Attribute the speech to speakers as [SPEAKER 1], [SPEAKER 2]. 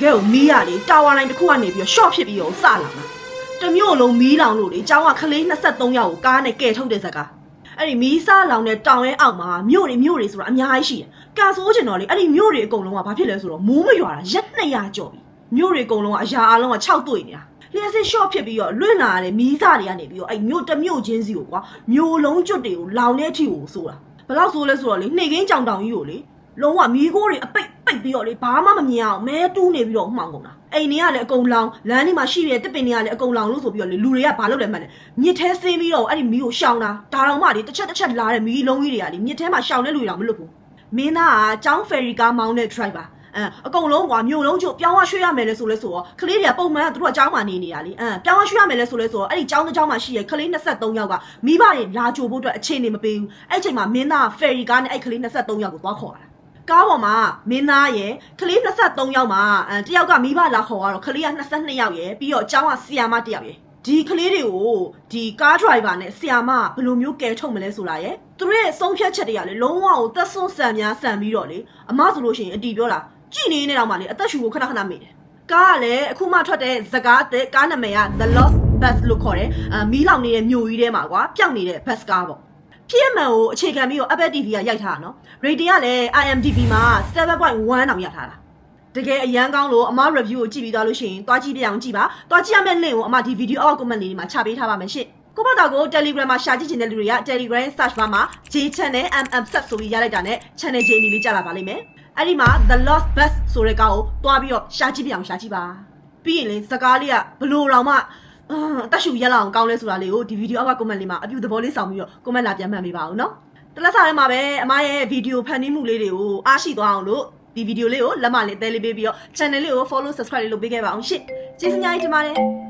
[SPEAKER 1] ကယ်ကိုမီးရလေတာဝါလိုင်းတစ်ခုကနေပြီးတော့ short ဖြစ်ပြီးတော့စလာတာတစ်မျိုးလုံးမီးလောင်လို့လေကျောင်းကခလေး23ယောက်ကိုကားနဲ့ကယ်ထုတ်တဲ့ဇက်ကအဲ့ဒီမီးစားလောင်တဲ့တောင်ရဲ့အောက်မှာမြို့တွေမြို့တွေဆိုတာအများကြီးရှိတယ်။ကန်ဆိုးချင်တော့လေအဲ့ဒီမြို့တွေအကုန်လုံးကဘာဖြစ်လဲဆိုတော့မိုးမရွာတာရက်200ကျော်ပြီ။မြို့တွေအကုန်လုံးကအရာအလုံးက6တွေ့နေတာ။လျှက်စစ် short ဖြစ်ပြီးတော့လွင့်လာတဲ့မီးစားတွေကနေပြီးတော့အဲ့မြို့တစ်မြို့ချင်းစီကိုကွာမြို့လုံးကျွတ်တွေကိုလောင်တဲ့အထိကိုဆိုတာ။ဘယ်လောက်ဆိုးလဲဆိုတော့လေနှိမ်ကင်းကြောင်တောင်ကြီးကိုလေလုံးဝမီးခိုးတွေအပိတ် ပိတ်ပြီးတော့လေဘာမှမမြင်အောင်မဲတူးနေပြီးတော့မှောင်ကုန်တာအိမ်တွေကလည်းအကုန်လောင်လမ်းတွေမှာရှိတဲ့တစ်ပင်တွေကလည်းအကုန်လောင်လို့ဆိုပြီးတော့လေလူတွေကဘာလုပ်လဲမှန်းလဲမြစ်ထဲဆင်းပြီးတော့အဲ့ဒီမီးကိုရှောင်တာဒါတော့မှလေတစ်ချက်တစ်ချက်လာတဲ့မီးလုံးကြီးတွေကလေမြစ်ထဲမှာရှောင်တဲ့လူတွေတော့မလွတ်ဘူးမင်းသားကចောင်းဖယ်ရီကားမောင်းတဲ့ driver အဲအကုန်လုံးကွာမြို့လုံးကျပြောင်းရရွှေ့ရမယ်လဲဆိုလဲဆိုတော့ကလေးတွေကပုံမှန်ကသူတို့ကကျောင်းမှာနေနေတာလေအဲပြောင်းရရွှေ့ရမယ်လဲဆိုလဲဆိုတော့အဲ့ဒီကျောင်းတစ်ကျောင်းမှာရှိရယ်ကလေး23ယောက်ကမိဘတွေလာကြိုဖို့အတွက်အချိန်နေမပေးဘူးအဲ့ချိန်မှာမင်းသားကဖယ်ရီကားနဲ့အဲ့ကလေး23ယောက်ကိုသွားခေါ်လာ ကားပေါ်မှာမင်းသားရယ်ကလေး23ယောက်မှာအဲတယောက်ကမိဘလာခေါ်တော့ကလေးက22ယောက်ရယ်ပြီးတော့အเจ้าကဆီယာမတစ်ယောက်ရယ်ဒီကလေးတွေကိုဒီကားဒရိုင်ဘာနဲ့ဆီယာမကဘယ်လိုမျိုးကယ်ထုတ်မလဲဆိုတာရယ်သူတို့ရဲ့ဆုံးဖြတ်ချက်တွေကလေလုံးဝကိုသက်ဆွန်းဆန်များဆန်ပြီးတော့လေအမဆိုလို့ရှိရင်အတီပြောတာကြည်နေနေတော့မှလေအသက်ရှူကိုခဏခဏမေ့တယ်ကားကလည်းအခုမှထွက်တဲ့ဇကားတဲ့ကားနာမည်က The Lost Bus လို့ခေါ်တယ်အမီးလောင်နေတဲ့မြို့ကြီးထဲမှာကွာပျောက်နေတဲ့ bus ကားပေါ့ ဖြစ်မှန်ကိုအခြေခံပြီးတော့ Apple TV ကရိုက်ထားတာနော် rating ကလည်း IMDb မှာ7.1တောင်ရထားတာတကယ်အရန်ကောင်းလို့အမ review ကိုကြည့်ပြီးသွားလို့ရှိရင်တွားကြည့်ပြအောင်ကြည့်ပါတွားကြည့်ရမယ့် link ကိုအမဒီ video အောက် comment လေးမှာချပေးထားပါမယ်ရှင့်ကိုမတော်ကို Telegram မှာရှာကြည့်ချင်တဲ့လူတွေက Telegram search bar မှာ J channel MM sub ဆိုပြီးရလိုက်တာနဲ့ channel J အနေလေးကြလာပါလိမ့်မယ်အဲ့ဒီမှာ The Lost Bus ဆိုတဲ့ကောင်ကိုတွားပြီးတော့ရှာကြည့်ပြအောင်ရှာကြည့်ပါပြီးရင်လေစကားလေးကဘလို့တော့မှ အင်းအသက်ရှူရက်လောက်အောင်ကောင်းလဲဆိုတာလေးကိုဒီဗီဒီယိုအောက်က comment လေးမှာအပြုသဘောလေးဆောင်ပြီးတော့ comment လာပြန်မှတ်ပေးပါဦးနော်တလက်စားထဲမှာပဲအမရဲ့ဗီဒီယိုဖန်တီးမှုလေးတွေကိုအားရှိသွားအောင်လို့ဒီဗီဒီယိုလေးကိုလက်မလေးအသေးလေးပေးပြီးတော့ channel လေးကို follow subscribe လေးလုပ်ပေးခဲ့ပါအောင်ရှင့်ကျေးဇူးများကြီးတင်ပါတယ်